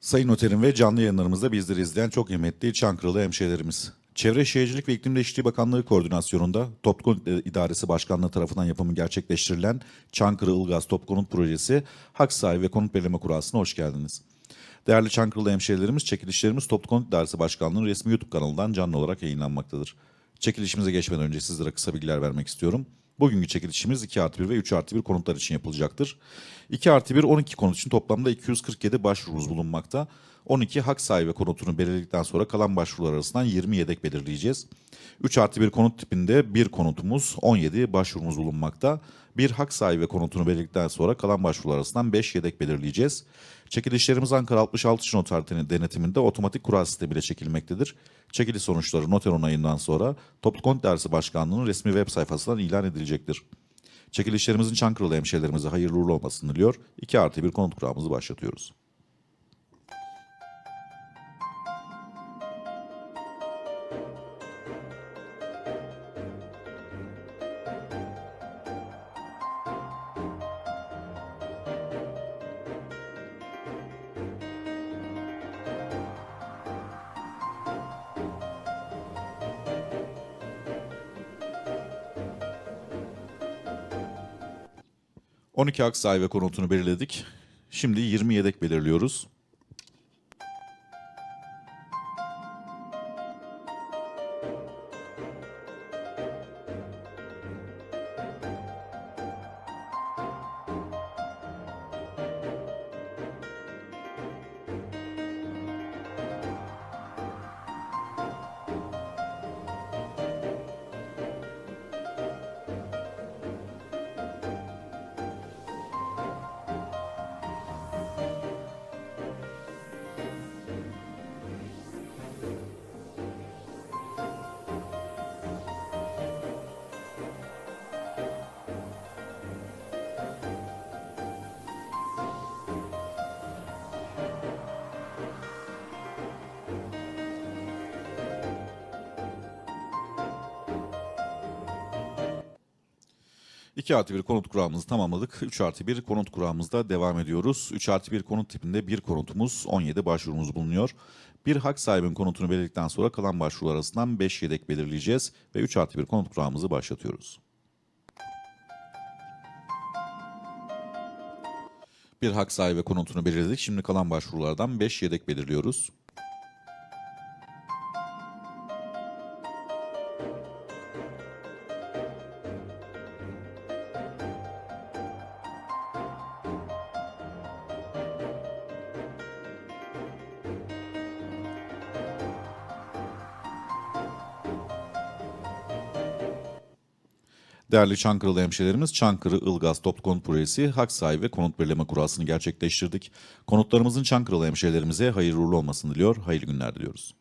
Sayın Noterim ve canlı yayınlarımızda bizleri izleyen çok kıymetli Çankırılı hemşehrilerimiz. Çevre Şehircilik ve İklim Değişikliği Bakanlığı koordinasyonunda Topkonut İdaresi Başkanlığı tarafından yapımı gerçekleştirilen Çankırı Ilgaz Topkonut Projesi hak sahibi ve konut belirleme kurasına hoş geldiniz. Değerli Çankırılı hemşehrilerimiz, çekilişlerimiz Topkonut İdaresi Başkanlığı'nın resmi YouTube kanalından canlı olarak yayınlanmaktadır. Çekilişimize geçmeden önce sizlere kısa bilgiler vermek istiyorum. Bugünkü çekilişimiz 2 artı 1 ve 3 artı 1 konutlar için yapılacaktır. 2 artı 1 12 konut için toplamda 247 başvurumuz bulunmakta. 12 hak sahibi konutunu belirledikten sonra kalan başvurular arasından 20 yedek belirleyeceğiz. 3 artı 1 konut tipinde bir konutumuz 17 başvurumuz bulunmakta. Bir hak sahibi konutunu belirledikten sonra kalan başvurular arasından 5 yedek belirleyeceğiz. Çekilişlerimiz Ankara 66 Noter denetiminde otomatik kura sistemiyle çekilmektedir. Çekiliş sonuçları noter onayından sonra Toplu Konut Dersi Başkanlığı'nın resmi web sayfasından ilan edilecektir. Çekilişlerimizin Çankırılı hemşehrilerimize hayırlı uğurlu olmasını diliyor. 2 artı 1 konut kuramızı başlatıyoruz. ...12 hak sahibi konutunu belirledik. Şimdi 20 yedek belirliyoruz. İki artı bir konut kurağımızı tamamladık. 3 artı bir konut kurağımızda devam ediyoruz. 3 artı bir konut tipinde bir konutumuz 17 başvurumuz bulunuyor. Bir hak sahibinin konutunu belirledikten sonra kalan başvurular arasından 5 yedek belirleyeceğiz ve 3 artı bir konut kurağımızı başlatıyoruz. Bir hak sahibi konutunu belirledik. Şimdi kalan başvurulardan 5 yedek belirliyoruz. Değerli Çankırılı hemşehrilerimiz, Çankırı Ilgaz Toplu Konut Projesi hak sahibi ve konut belirleme kurasını gerçekleştirdik. Konutlarımızın Çankırılı hemşehrilerimize hayırlı uğurlu olmasını diliyor, hayırlı günler diliyoruz.